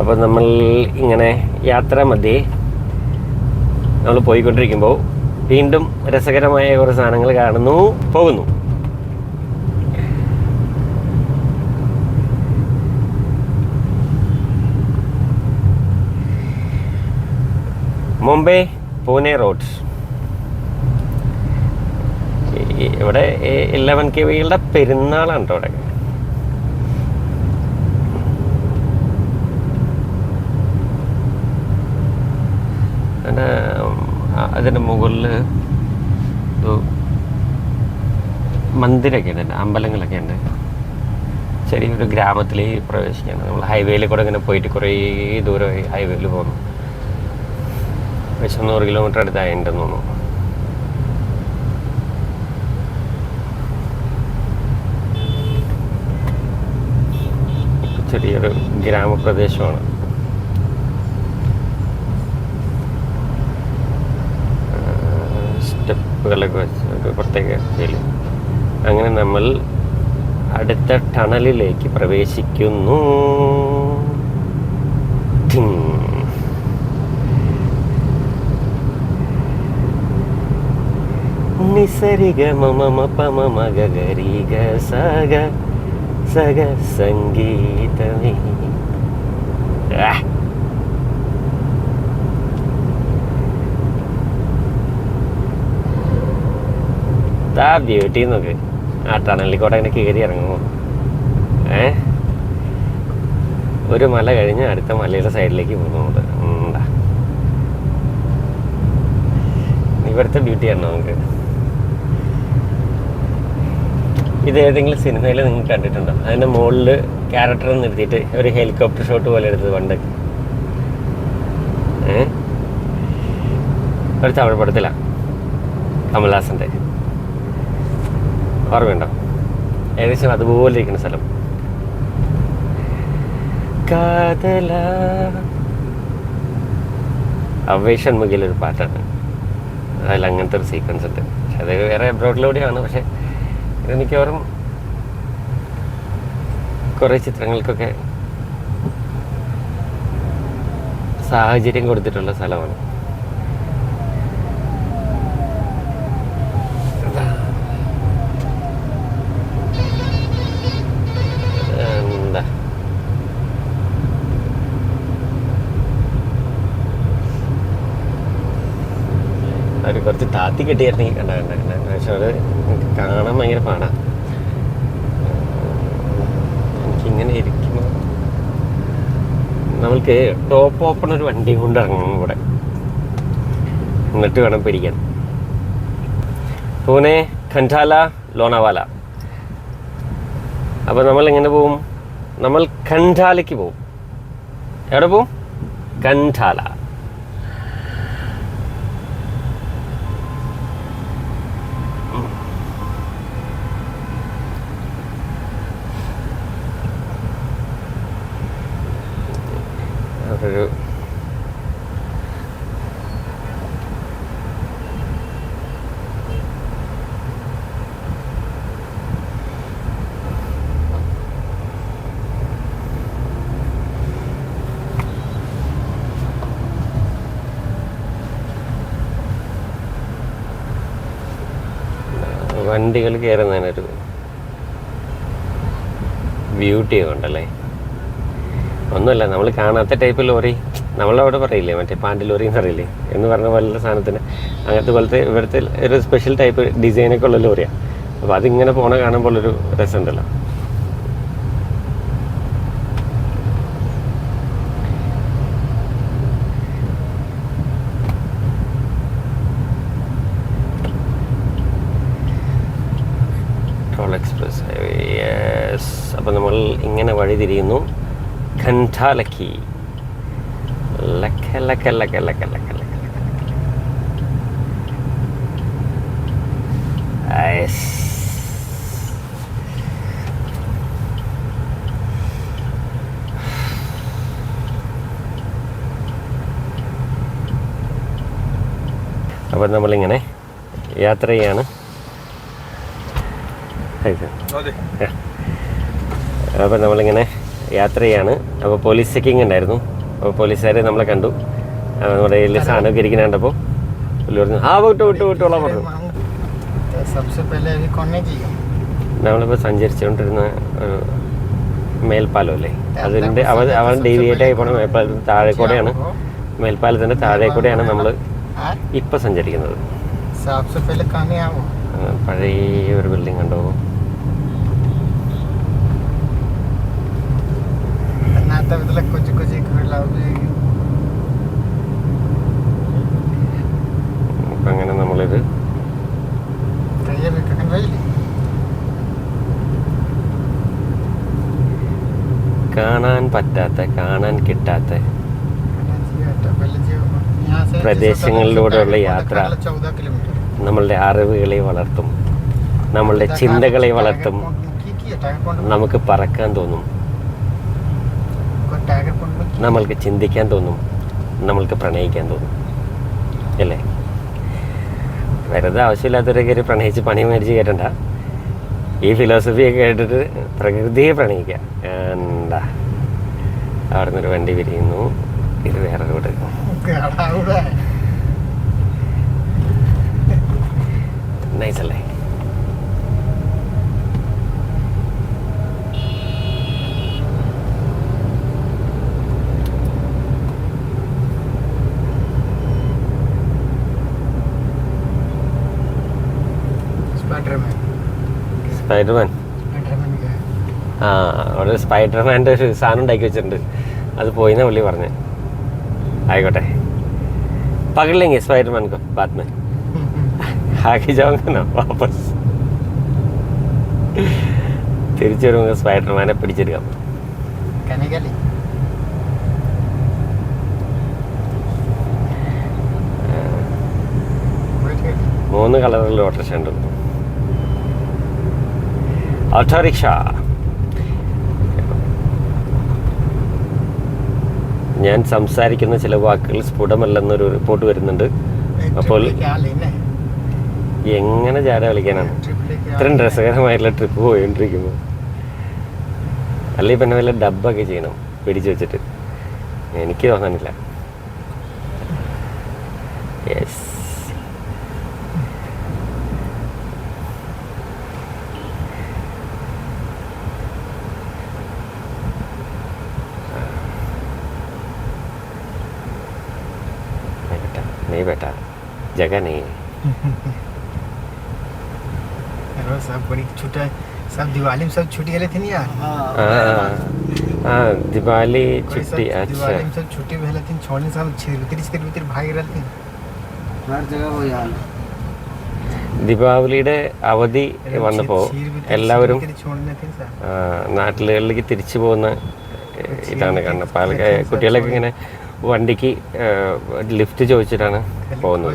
അപ്പോൾ നമ്മൾ ഇങ്ങനെ യാത്ര മധ്യേ നമ്മൾ പോയിക്കൊണ്ടിരിക്കുമ്പോൾ വീണ്ടും രസകരമായ കുറേ സാധനങ്ങൾ കാണുന്നു പോകുന്നു. മുംബൈ പൂനെ റോഡ് ഇവിടെ ഇലവൻ കെ വികളുടെ പെരുന്നാളാണ് കേട്ടോ ഇവിടെ. പിന്നെ അതിന്റെ മുകളിൽ മന്ദിരമൊക്കെ ഉണ്ട് അമ്പലങ്ങളൊക്കെ ഉണ്ട്. ചെറിയൊരു ഗ്രാമത്തിൽ പ്രവേശിക്കുകയാണ് നമ്മൾ ഹൈവേയിൽ കൂടെ ഇങ്ങനെ പോയിട്ട് കുറേ ദൂരമായി ഹൈവേയിൽ പോകുന്നു. ഏകദേശം നൂറ് കിലോമീറ്റർ അടുത്തായിട്ടുണ്ടെന്ന് തോന്നുന്നു. ചെറിയൊരു ഗ്രാമപ്രദേശമാണ്. സ്റ്റെപ്പുകളൊക്കെ വെച്ച് ഒരു പ്രത്യേക അങ്ങനെ നമ്മൾ അടുത്ത ടണലിലേക്ക് പ്രവേശിക്കുന്നു. നിസരിഗ മമ മഗ ഗരിഗ സഗ സഗ സംഗീതമേ. ആ ബ്യൂട്ടി നോക്ക് ആ ടണലിക്കോട്ട് കൂടെ അങ്ങനെ കയറി ഇറങ്ങുമോ ഏ? ഒരു മല കഴിഞ്ഞ് അടുത്ത മലയുടെ സൈഡിലേക്ക് പോകുന്നുണ്ട്. ഉണ്ടാ. ഇവിടുത്തെ ബ്യൂട്ടിയാണ് നമുക്ക്. ഇത് ഏതെങ്കിലും സിനിമയിൽ നിങ്ങൾ കണ്ടിട്ടുണ്ടോ? അതിന്റെ മുകളിൽ ക്യാരക്ടർ നിർത്തിയിട്ട് ഒരു ഹെലികോപ്റ്റർ ഷോട്ട് പോലെ എടുത്തത് പണ്ട്. ഏ? ഒരു തമിഴ് പടത്തിലാണ് കമൽഹാസന്റെ. ഓർമ്മയുണ്ടോ? ഏകദേശം അതുപോലെ ഇരിക്കുന്ന സ്ഥലം. കാതല. അവേഷൻ മുഖിലൊരു പാട്ടാണ്. അതിൽ അങ്ങനത്തെ ഒരു സീക്വൻസ് ഉണ്ട്. പക്ഷെ അത് വേറെ എബ്രോഡിലൂടെയാണ് പക്ഷെ ഇത് മിക്കവാറും കുറേ ചിത്രങ്ങൾക്കൊക്കെ സാഹചര്യം കൊടുത്തിട്ടുള്ള സ്ഥലമാണ്. താത്തി കെട്ടിയായിരുന്നെങ്കിൽ കണ്ട പക്ഷെ അത് കാണാൻ ഭയങ്കര പാടാണ് എനിക്കിങ്ങനെ ഇരിക്കുമ്പോൾ നമ്മൾക്ക് ടോപ്പ് ഓപ്പൺ ഒരു വണ്ടി കൊണ്ട് ഇറങ്ങണം ഇവിടെ. എന്നിട്ട് വേണം പിടിക്കാൻ പൂനെ ഖൻഡാല ലോണവാല. അപ്പോൾ നമ്മൾ എങ്ങനെ പോവും? നമ്മൾ ഖൻഡാലയ്ക്ക് പോവും. എവിടെ പോവും? ഖൻഡാല ഒരു വണ്ടികൾ കയറുന്നതിനൊരു ബ്യൂട്ടി ഉണ്ടല്ലേ? ഒന്നുമല്ല നമ്മൾ കാണാത്ത ടൈപ്പ് ലോറി. നമ്മളവിടെ പറയില്ലേ മറ്റേ പാണ്ടി ലോറി എന്ന് പറയില്ലേ? എന്ന് പറഞ്ഞ പോലുള്ള സാധനത്തിന് അങ്ങനത്തെ പോലത്തെ ഇവിടുത്തെ ഒരു സ്പെഷ്യൽ ടൈപ്പ് ഡിസൈനൊക്കെ ഉള്ള ലോറിയാണ് അപ്പോൾ അതിങ്ങനെ പോണ കാണുമ്പോൾ ഒരു രസമുണ്ടല്ലോ. ഇങ്ങനെ വഴിതിരിയുന്നു. ഖണ്ഠാലക്കി. ലക്ക ലക്ക ലക്ക ലക്ക ലക്ക ലക്ക യെസ് അപ്പം നമ്മളിങ്ങനെ യാത്ര ചെയ്യാണ് ഹായ് അപ്പോൾ നമ്മളിങ്ങനെ യാത്ര ചെയ്യാണ്. അപ്പോൾ പോലീസ് ചെക്കിംഗ് ഉണ്ടായിരുന്നു. അപ്പോൾ പോലീസുകാരെ നമ്മളെ കണ്ടു. നമ്മുടെ കയ്യിൽ സാധനമൊക്കെ ഇരിക്കുന്ന കണ്ടപ്പോൾ പുള്ളി പറഞ്ഞു ആ വിട്ടു വിട്ടു വിട്ടോളാം പറഞ്ഞു നമ്മളിപ്പോൾ സഞ്ചരിച്ചുകൊണ്ടിരുന്ന ഒരു മേൽപ്പാലം അല്ലേ അതിന്റെ അവൻ അവൻ ഡേവിയേറ്റായി പോണ മേൽപ്പാലത്തിന് താഴെ കൂടെയാണ് മേൽപ്പാലത്തിന്റെ താഴെ കൂടെയാണ് നമ്മൾ ഇപ്പം സഞ്ചരിക്കുന്നത്. പഴയ ഒരു ബിൽഡിംഗ് കണ്ടോ? അങ്ങനത്തെ വിധത്തിലെ കൊച്ചു കൊച്ചു വീട്ടിലാണ് ഉപയോഗിക്കുന്നത് അങ്ങനെ നമ്മളിത് കാണാൻ പറ്റാത്ത കാണാൻ കിട്ടാത്ത പ്രദേശങ്ങളിലൂടെയുള്ള യാത്ര നമ്മളുടെ അറിവുകളെ വളർത്തും നമ്മളുടെ ചിന്തകളെ വളർത്തും നമുക്ക് പറക്കാൻ തോന്നും. നമ്മൾക്ക് ചിന്തിക്കാൻ തോന്നും നമ്മൾക്ക് പ്രണയിക്കാൻ തോന്നും. അല്ലേ? വെറുതെ ആവശ്യമില്ലാത്തവരെ കയറി പ്രണയിച്ച് പണി മേടിച്ച് കയറ്റണ്ട. ഈ ഫിലോസഫിയൊക്കെ കേട്ടിട്ട് പ്രകൃതിയെ പ്രണയിക്കുക. എന്താ? അവിടെ നിന്നൊരു വണ്ടി വിരിയുന്നു. ഇത് വേറെ റോഡ് സ്പൈഡർമാൻ. ആ അവിടെ സ്പൈഡർമാന്റെ ഒരു സാധനം ഉണ്ടാക്കി വെച്ചിട്ടുണ്ട്. അത് പോയിന്നാ പുള്ളി പറഞ്ഞേ. ആയിക്കോട്ടെ. പകലില്ലെങ്കിൽ സ്പൈഡർമാൻ കോ ഹാക്കി ആക്കി വാപ്പസ്. തിരിച്ചു വരുമ്പോൾ സ്പൈഡർമാനെ പിടിച്ചെടുക്കാം. മൂന്ന് കളറുള്ള ഓട്ടർഷ ഉണ്ട് ഓട്ടോറിക്ഷ ഞാൻ സംസാരിക്കുന്ന ചില വാക്കുകൾ സ്ഫുടമല്ലെന്നൊരു റിപ്പോർട്ട് വരുന്നുണ്ട്. അപ്പോൾ എങ്ങനെ ചാര കളിക്കാനാണ്? ഇത്രയും രസകരമായിട്ടുള്ള ട്രിപ്പ് പോയിക്കൊണ്ടിരിക്കുന്നു അല്ലെങ്കിൽ പിന്നെ വല്ല ഡബ്ബൊക്കെ ചെയ്യണം. പിടിച്ചു വെച്ചിട്ട്. എനിക്ക് തോന്നാനില്ല. बेटा नहीं बेटा जगह नहीं है अरे सब बड़ी छुट्टा सब दिवाली में सब छुट्टी गए थे नहीं यार हाँ हाँ दिवाली कोई सब छुट्टी अच्छा दिवाली में सब छुट्टी भेल थी छोड़ने सब छिरबितिर छिरबितिर भाग रहे थे हर जगह वही हाल है ദീപാവലിയുടെ അവധി വന്നപ്പോൾ എല്ലാവരും छोड़ने थे सर ആ, നാട്ടിലുകളിലേക്ക് തിരിച്ചു പോകുന്ന ഏഹ്, ഇതാണ് കാണുന്നത് പാലക്കാട് കുട്ടികളൊക്കെ ഇങ്ങനെ വണ്ടിക്ക് ലിഫ്റ്റ് ചോദിച്ചിട്ടാണ് പോകുന്നത്.